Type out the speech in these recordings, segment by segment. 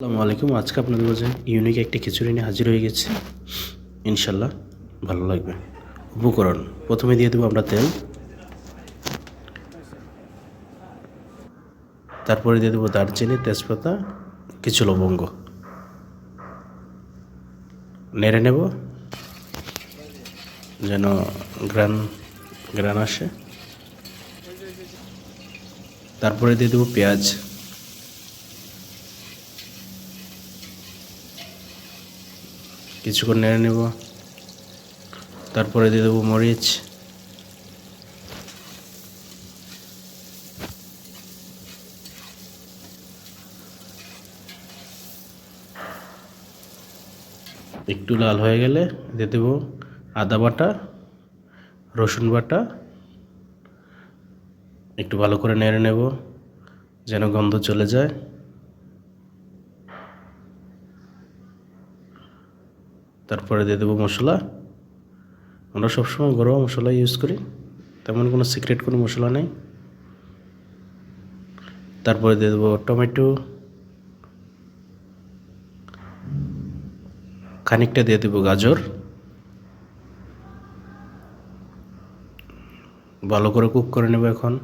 আসসালামু আলাইকুম। আজকে আপনাদের মাঝে ইউনিক একটি খিচুড়ি নিয়ে হাজির হয়ে গেছে। ইনশাল্লাহ ভালো লাগবে। উপকরণ, প্রথমে দিয়ে দেবো আমরা তেল। তারপরে দিয়ে দেবো দারচিনি, তেজপাতা, কিছু লবঙ্গ। নেড়ে নেব। যেন গ্রান গ্রান আসে। তারপরে দিয়ে দেবো পেঁয়াজ। কিছুক্ষণ নেড়ে নেব। তারপরে দিয়ে দেবো মরিচ। একটু লাল হয়ে গেলে দিয়ে দেবো আদা বাটা, রসুন বাটা। একটু ভালো করে নেড়ে নেব যেন গন্ধ চলে যায়। তারপরে দিয়ে দেবো মশলা। আমরা সবসময় ঘরোয়া মশলা ইউজ করি। তেমন কোনো সিক্রেট কোনো মশলা নেই। তারপরে দিয়ে দেবো টমেটো। খানিকটা দিয়ে দেবো গাজর। ভালো করে কুক করে নেব এখন।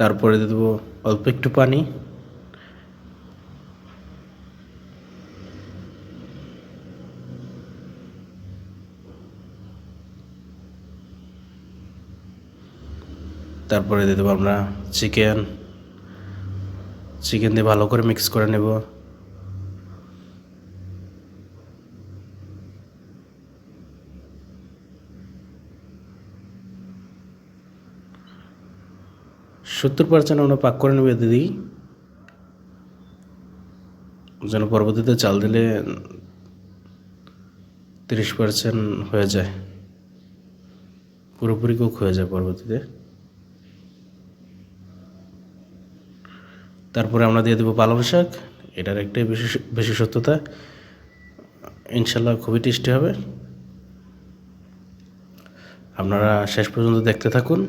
তারপরে দেবো অল্প একটু পানি। তারপরে দিয়ে দেবো আমরা চিকেন চিকেন দিয়ে ভালো করে মিক্স করে নেব। সত্তর পার্সেন্ট আমরা পাক করে নেব দিদি। যেন পরবর্তীতে চাল দিলে তিরিশ পার্সেন্ট হয়ে যায়। পুরোপুরি কুক হয়ে যায় পরবর্তীতে। তারপরে আমরা দিয়ে দেবো পালং শাক। এটার একটাই বিশেষ বিশেষত্বতা ইনশাল্লাহ খুবই টেস্টি হবে। আপনারা শেষ পর্যন্ত দেখতে থাকুন।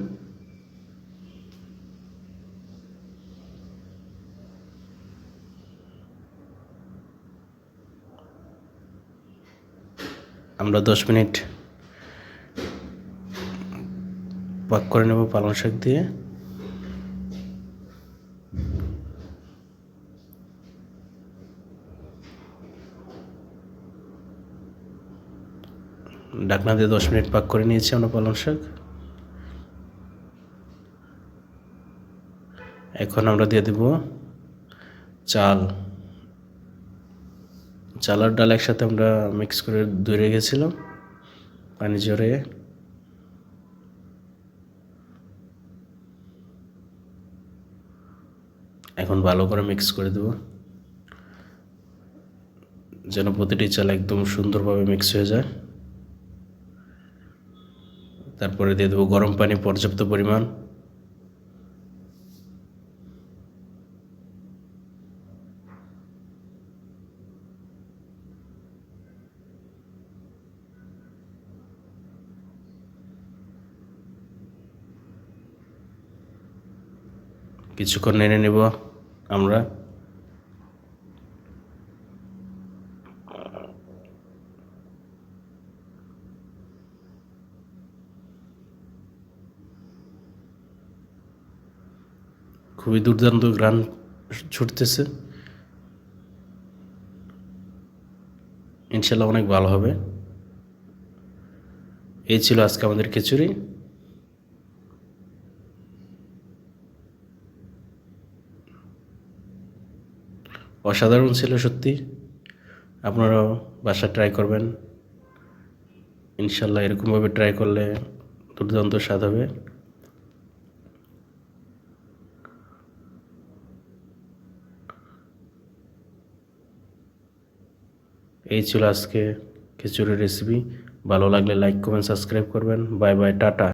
আমরা দশ মিনিট পাক করে নেব পালং শাক দিয়ে। ডাকনা দিয়ে দশ মিনিট পাক করে নিয়েছি আমরা পালং শাক। এখন আমরা দিয়ে দেব চাল। চাল আর ডাল একসাথে আমরা মিক্স করে ধুয়ে রেখেছিলাম পানি জড়ে এখন ভালো করে মিক্স করে দেব, যেন প্রতিটি চাল একদম সুন্দরভাবে মিক্স হয়ে যায়। তারপরে দিয়ে দেবো গরম পানি পর্যাপ্ত পরিমাণ। কিছুক্ষণ নেড়ে নেব আমরা। খুবই দুর্দান্ত গ্রান ছুটতেছে। ইনশাল্লাহ অনেক ভালো হবে। এই ছিল আজকে আমাদের খিচুড়ি। অসাধারণ ছিল সত্যি। আপনারাও বাসা ট্রাই করবেন। ইনশাল্লাহ এরকমভাবে ট্রাই করলে দুর্দান্ত স্বাদ হবে। এই ছিল আজকে খিচুড়ির রেসিপি ভালো লাগলে লাইক কমেন্ট সাবস্ক্রাইব করবেন। Bye bye tata.